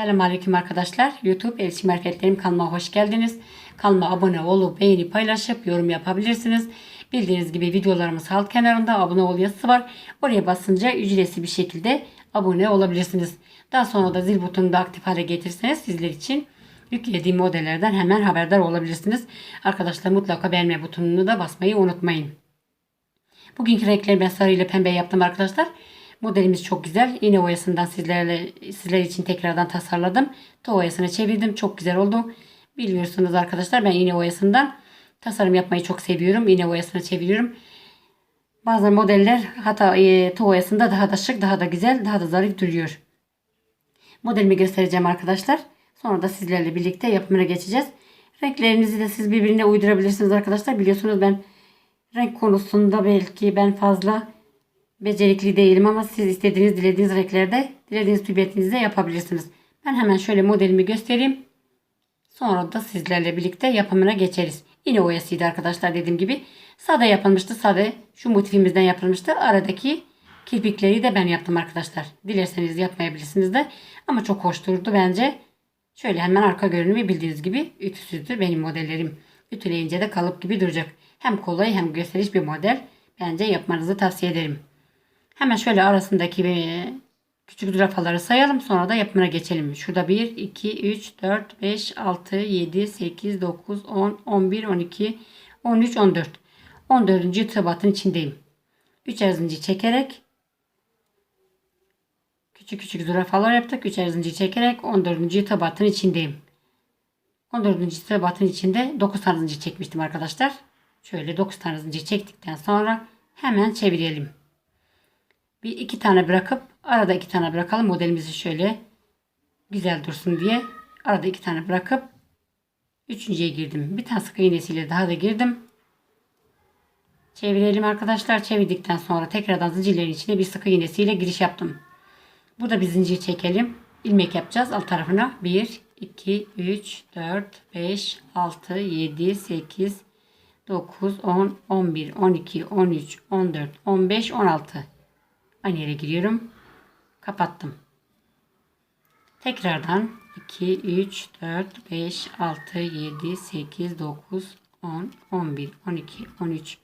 Selamünaleyküm arkadaşlar. YouTube Elçi Marketlerim kanalıma hoş geldiniz. Kanalıma abone olup beğeni paylaşıp yorum yapabilirsiniz. Bildiğiniz gibi videolarımız alt kenarında abone ol yazısı var. Oraya basınca ücretsiz bir şekilde abone olabilirsiniz. Daha sonra da zil butonunu da aktif hale getirseniz sizler için yüklediğim modellerden hemen haberdar olabilirsiniz. Arkadaşlar mutlaka beğenme butonunu da basmayı unutmayın. Bugünkü renkleri ben sarı ile pembe yaptım arkadaşlar. Modelimiz çok güzel. İğne oyasından sizlerle sizler için tekrardan tasarladım. Tığ oyasına çevirdim. Çok güzel oldu. Biliyorsunuz arkadaşlar ben iğne oyasından tasarım yapmayı çok seviyorum. İğne oyasına çeviriyorum. Bazı modeller hatta e, tığ oyasında daha da şık, daha da güzel, daha da zarif duruyor. Modelimi göstereceğim arkadaşlar. Sonra da sizlerle birlikte yapımına geçeceğiz. Renklerinizi de siz birbirine uydurabilirsiniz arkadaşlar. Biliyorsunuz ben renk konusunda belki ben fazla becerikli değilim ama siz istediğiniz dilediğiniz renklerde dilediğiniz tübetinizde yapabilirsiniz. Ben hemen şöyle modelimi göstereyim. Sonra da sizlerle birlikte yapımına geçeriz. Yine oyasıydı arkadaşlar dediğim gibi. Sade yapılmıştı. Sade şu motifimizden yapılmıştı. Aradaki kirpikleri de ben yaptım arkadaşlar. Dilerseniz yapmayabilirsiniz de. Ama çok hoş durdu bence. Şöyle hemen arka görünümü bildiğiniz gibi ütüsüzdür benim modellerim. Ütüleyince de kalıp gibi duracak. Hem kolay hem gösteriş bir model. Bence yapmanızı tavsiye ederim. Hemen şöyle arasındaki küçük zürafaları sayalım. Sonra da yapımına geçelim. Şurada 1, 2, 3, 4, 5, 6, 7, 8, 9, 10, 11, 12, 13, 14. 14. tıbatın içindeyim. 3 zincir çekerek küçük küçük zürafalar yaptık. 3 zincir çekerek 14. tıbatın içindeyim. 14. tıbatın içinde 9 tane zincir çekmiştim arkadaşlar. Şöyle 9 tane zincir çektikten sonra hemen çevirelim. Bir iki tane bırakıp arada iki tane bırakalım modelimizi şöyle güzel dursun diye arada iki tane bırakıp üçüncüye girdim. Bir tane sık iğnesiyle daha da girdim. Çevirelim arkadaşlar. Çevirdikten sonra tekrardan zincirlerin içine bir sık iğnesiyle giriş yaptım. Burada bir zincir çekelim. ilmek yapacağız alt tarafına. 1, 2, 3, 4, 5, 6, 7, 8, 9, 10, 11, 12, 13, 14, 15, 16. Aynı yere giriyorum. Kapattım. Tekrardan 2, 3, 4, 5, 6, 7, 8, 9, 10, 11, 12, 13,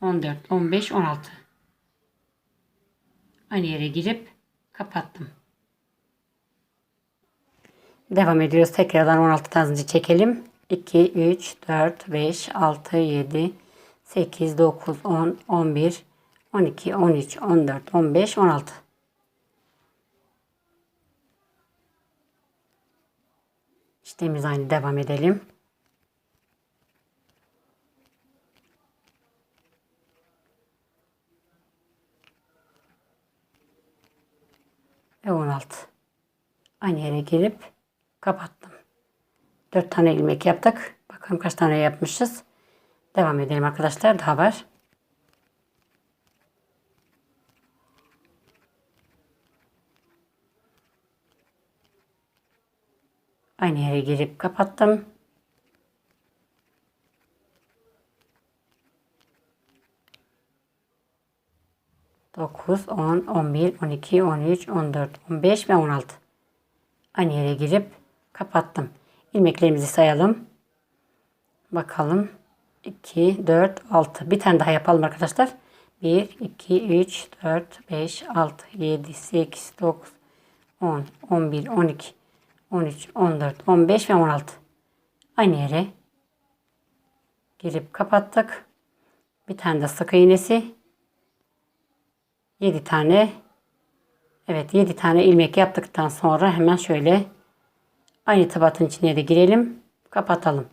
14, 15, 16. Aynı yere girip kapattım. Devam ediyoruz. Tekrardan 16 tane çekelim. 2, 3, 4, 5, 6, 7, 8, 9, 10, 11, 12, 13, 14, 15, 16. İşlemimiz aynı devam edelim. Ve 16. Aynı yere girip kapattım. 4 tane ilmek yaptık. Bakalım kaç tane yapmışız. Devam edelim arkadaşlar. Daha var. Aynı yere girip kapattım. Dokuz, on, on bir, on iki, on üç, on dört, on beş ve on altı. Aynı yere girip kapattım. İlmeklerimizi sayalım. Bakalım. 2, 4, 6. Bir tane daha yapalım arkadaşlar. 1, 2, 3, 4, 5, 6, 7, 8, 9, 10, 11, 12, 13, 14, 15 ve 16. Aynı yere girip kapattık. Bir tane de sık iğnesi. 7 tane Evet 7 tane ilmek yaptıktan sonra hemen şöyle aynı tıbatın içine de girelim. Kapatalım.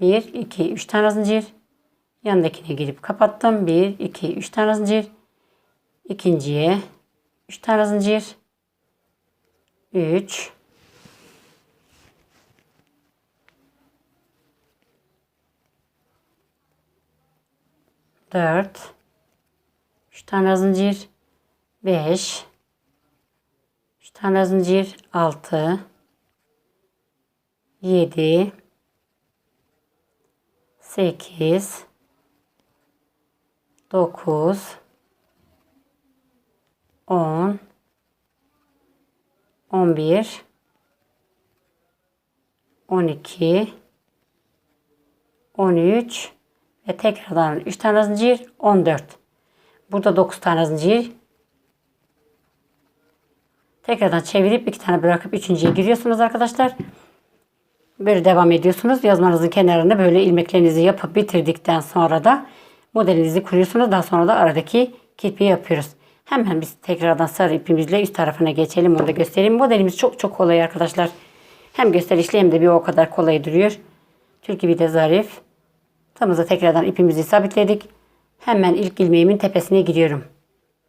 1, 2, 3 tane zincir. Yanındakine girip kapattım. 1, 2, 3 tane zincir. İkinciye 3 tane zincir. 3, 4 3 tane zincir 5 3 tane zincir 6 7 8 9 10 11 12 13 ve tekrardan 3 tane zincir 14. Burada 9 tane zincir. Tekrardan çevirip 2 tane bırakıp 3.ye giriyorsunuz arkadaşlar. Böyle devam ediyorsunuz. Yazmanızın kenarına böyle ilmeklerinizi yapıp bitirdikten sonra da modelinizi kuruyorsunuz. Daha sonra da aradaki kirpiği yapıyoruz. Hemen biz tekrardan sarı ipimizle üst tarafına geçelim. Onu da göstereyim. Modelimiz çok çok kolay arkadaşlar. Hem gösterişli hem de bir o kadar kolay duruyor. Tül gibi de zarif. Tamıza tekrardan ipimizi sabitledik. Hemen ilk ilmeğimin tepesine giriyorum.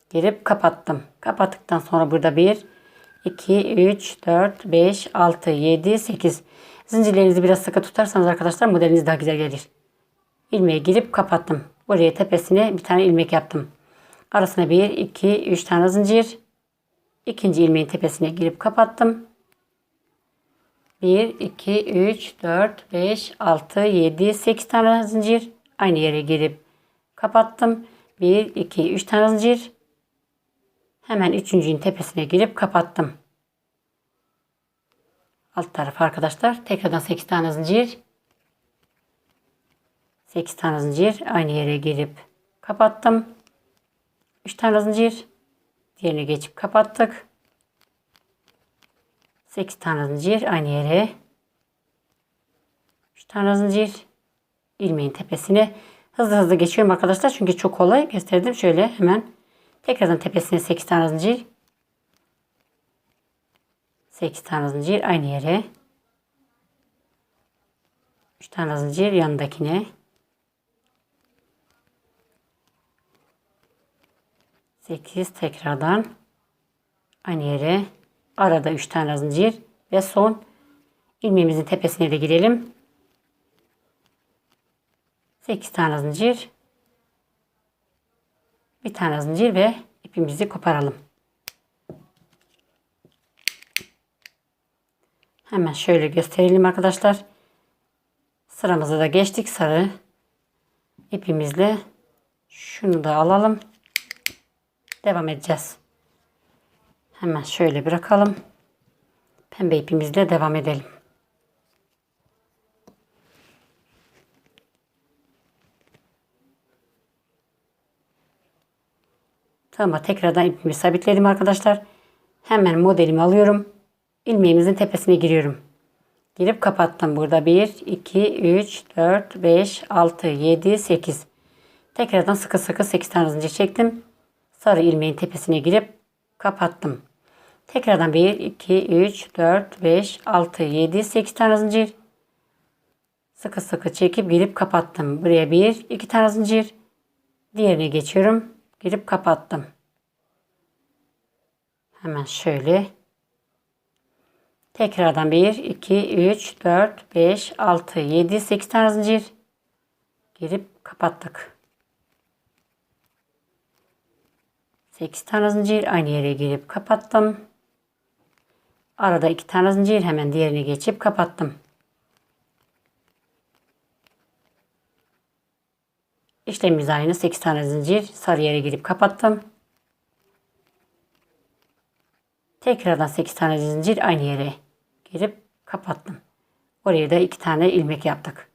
Girip kapattım. Kapattıktan sonra burada 1, 2, 3, 4, 5, 6, 7, 8. Zincirlerinizi biraz sıkı tutarsanız arkadaşlar modeliniz daha güzel gelir. İlmeğe girip kapattım. Buraya tepesine bir tane ilmek yaptım. Arasına 1, 2, 3 tane zincir. İkinci ilmeğin tepesine girip kapattım. 1, 2, 3, 4, 5, 6, 7, 8 tane zincir. Aynı yere girip kapattım. 1, 2, 3 tane zincir. Hemen üçüncünün tepesine girip kapattım. Alt taraf arkadaşlar. Tekrardan 8 tane zincir. 8 tane zincir. Aynı yere girip kapattım. 3 tane zincir. Diğerine geçip kapattık. 8 tane zincir aynı yere. 3 tane zincir ilmeğin tepesine. Hızlı hızlı geçiyorum arkadaşlar çünkü çok kolay. Gösterdim şöyle hemen. Tekrardan tepesine 8 tane zincir 8 tane zincir aynı yere. 3 tane zincir yanındakine. 8 tekrardan aynı yere Arada 3 tane zincir ve son ilmeğimizin tepesine de girelim. 8 tane zincir. Bir tane zincir ve ipimizi koparalım. Hemen şöyle gösterelim arkadaşlar. Sıramıza da geçtik sarı ipimizle. Şunu da alalım. Devam edeceğiz. Hemen şöyle bırakalım. Pembe ipimizle devam edelim. Tamam tekrardan ipimi sabitledim arkadaşlar. Hemen modelimi alıyorum. İlmeğimizin tepesine giriyorum. Girip kapattım. Burada 1, 2, 3, 4, 5, 6, 7, 8. Tekrardan sıkı sıkı 8 tane çektim. Sarı ilmeğin tepesine girip kapattım. Tekrardan 1, 2, 3, 4, 5, 6, 7, 8 tane zincir. Sıkı sıkı çekip girip kapattım. Buraya 1, 2 tane zincir. Diğerine geçiyorum. Girip kapattım. Hemen şöyle. Tekrardan 1, 2, 3, 4, 5, 6, 7, 8 tane zincir. Girip kapattık. 8 tane zincir aynı yere girip kapattım. Arada iki tane zincir hemen diğerine geçip kapattım. İşlemimiz aynı 8 tane zincir sarı yere girip kapattım. Tekrardan 8 tane zincir aynı yere girip kapattım. Oraya da 2 tane ilmek yaptık.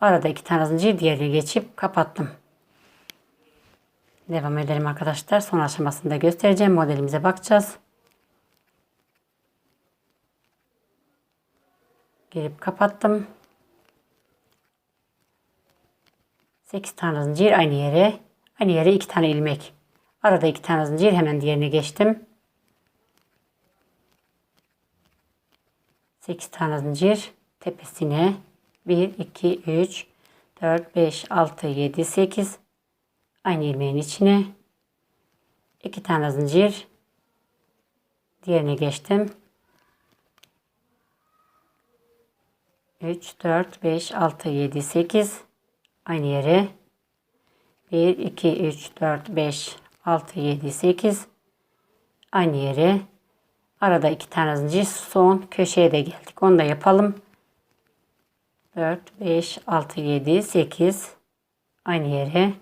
Arada 2 tane zincir diğerine geçip kapattım. Devam edelim arkadaşlar. Son aşamasında göstereceğim. Modelimize bakacağız. Girip kapattım. 8 tane zincir aynı yere. Aynı yere 2 tane ilmek. Arada 2 tane zincir hemen diğerine geçtim. 8 tane zincir tepesine 1 2 3 4 5 6 7 8 aynı ilmeğin içine 2 tane zincir diğerine geçtim. 3, 4, 5, 6, 7, 8 aynı yere. 1, 2, 3, 4, 5, 6, 7, 8 aynı yere. Arada iki tane zincir son köşeye de geldik. Onu da yapalım. 4, 5, 6, 7, 8 aynı yere.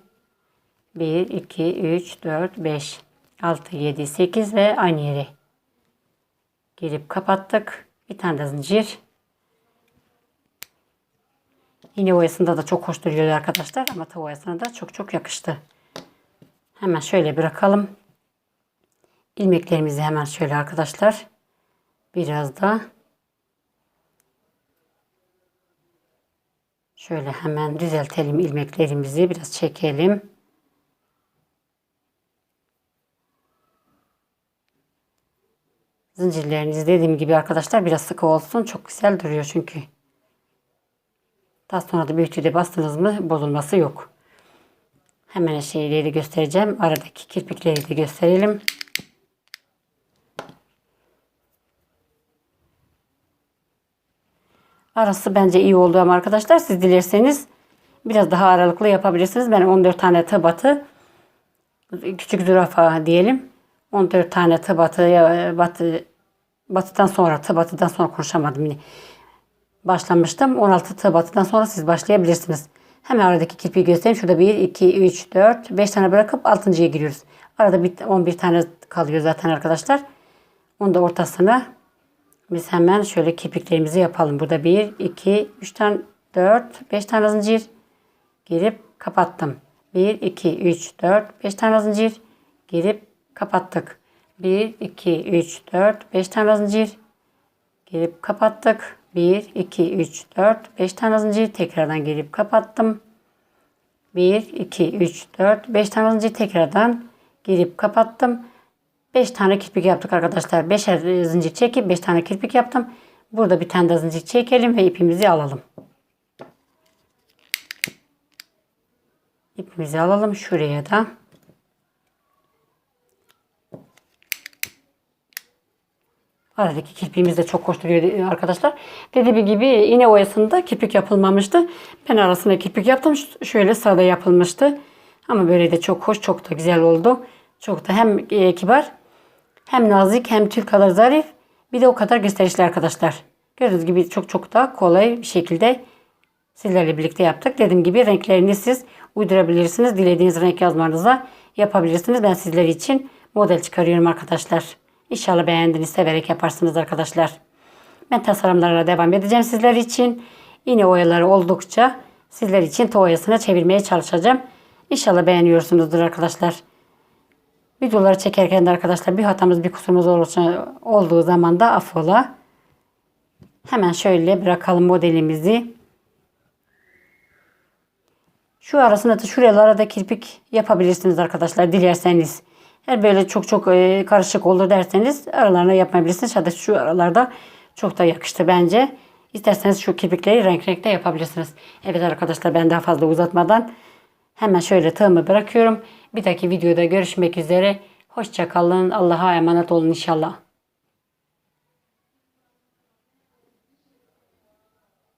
1, 2, 3, 4, 5, 6, 7, 8 ve aynı yere. Girip kapattık. Bir tane de zincir İğne oyasında da çok hoş duruyor arkadaşlar ama tava oyasına da çok çok yakıştı. Hemen şöyle bırakalım. İlmeklerimizi hemen şöyle arkadaşlar. Biraz da şöyle hemen düzeltelim ilmeklerimizi. Biraz çekelim. Zincirleriniz dediğim gibi arkadaşlar biraz sıkı olsun. Çok güzel duruyor çünkü. Daha sonra da büyütüde bastınız mı bozulması yok. Hemen şeyleri göstereceğim. Aradaki kirpikleri de gösterelim. Arası bence iyi oldu ama arkadaşlar siz dilerseniz biraz daha aralıklı yapabilirsiniz. Ben 14 tane tıbatı küçük zürafa diyelim. 14 tane tıbatı batı batıdan sonra tıbatıdan sonra konuşamadım yine. Başlamıştım. 16 tıbatıdan sonra siz başlayabilirsiniz. Hemen aradaki kirpiği göstereyim. Şurada 1, 2, 3, 4, 5 tane bırakıp 6.ya giriyoruz. Arada bir, 11 tane kalıyor zaten arkadaşlar. Onu da ortasına biz hemen şöyle kirpiklerimizi yapalım. Burada 1, 2, 3 tane, 4, 5 tane zincir girip kapattım. 1, 2, 3, 4, 5 tane zincir girip kapattık. 1, 2, 3, 4, 5 tane zincir girip kapattık. 1, 2, 3, 4, 5 tane zincir tekrardan girip kapattım. 1, 2, 3, 4, 5 tane zincir tekrardan girip kapattım. 5 tane kirpik yaptık arkadaşlar. 5'er zincir çekip 5 tane kirpik yaptım. Burada bir tane zincir çekelim ve ipimizi alalım. İpimizi alalım şuraya da. Aradaki kirpiğimiz de çok hoş duruyor arkadaşlar. Dediğim gibi iğne oyasında kirpik yapılmamıştı. Ben arasına kirpik yaptım. Şöyle sade yapılmıştı. Ama böyle de çok hoş, çok da güzel oldu. Çok da hem e, kibar, hem nazik, hem tül kadar zarif. Bir de o kadar gösterişli arkadaşlar. Gördüğünüz gibi çok çok da kolay bir şekilde sizlerle birlikte yaptık. Dediğim gibi renklerini siz uydurabilirsiniz. Dilediğiniz renk yazmanıza yapabilirsiniz. Ben sizler için model çıkarıyorum arkadaşlar. İnşallah beğendiniz, severek yaparsınız arkadaşlar. Ben tasarımlara devam edeceğim sizler için. Yine oyaları oldukça sizler için toyasına çevirmeye çalışacağım. İnşallah beğeniyorsunuzdur arkadaşlar. Videoları çekerken de arkadaşlar bir hatamız bir kusurumuz olursa, olduğu zaman da affola. Hemen şöyle bırakalım modelimizi. Şu arasında da şuralara da kirpik yapabilirsiniz arkadaşlar dilerseniz. Eğer böyle çok çok e, karışık olur derseniz aralarına yapmayabilirsiniz. Hatta şu aralarda çok da yakıştı bence. İsterseniz şu kirpikleri renk renkte yapabilirsiniz. Evet arkadaşlar ben daha fazla uzatmadan hemen şöyle tığımı bırakıyorum. Bir dahaki videoda görüşmek üzere. Hoşçakalın. Allah'a emanet olun inşallah.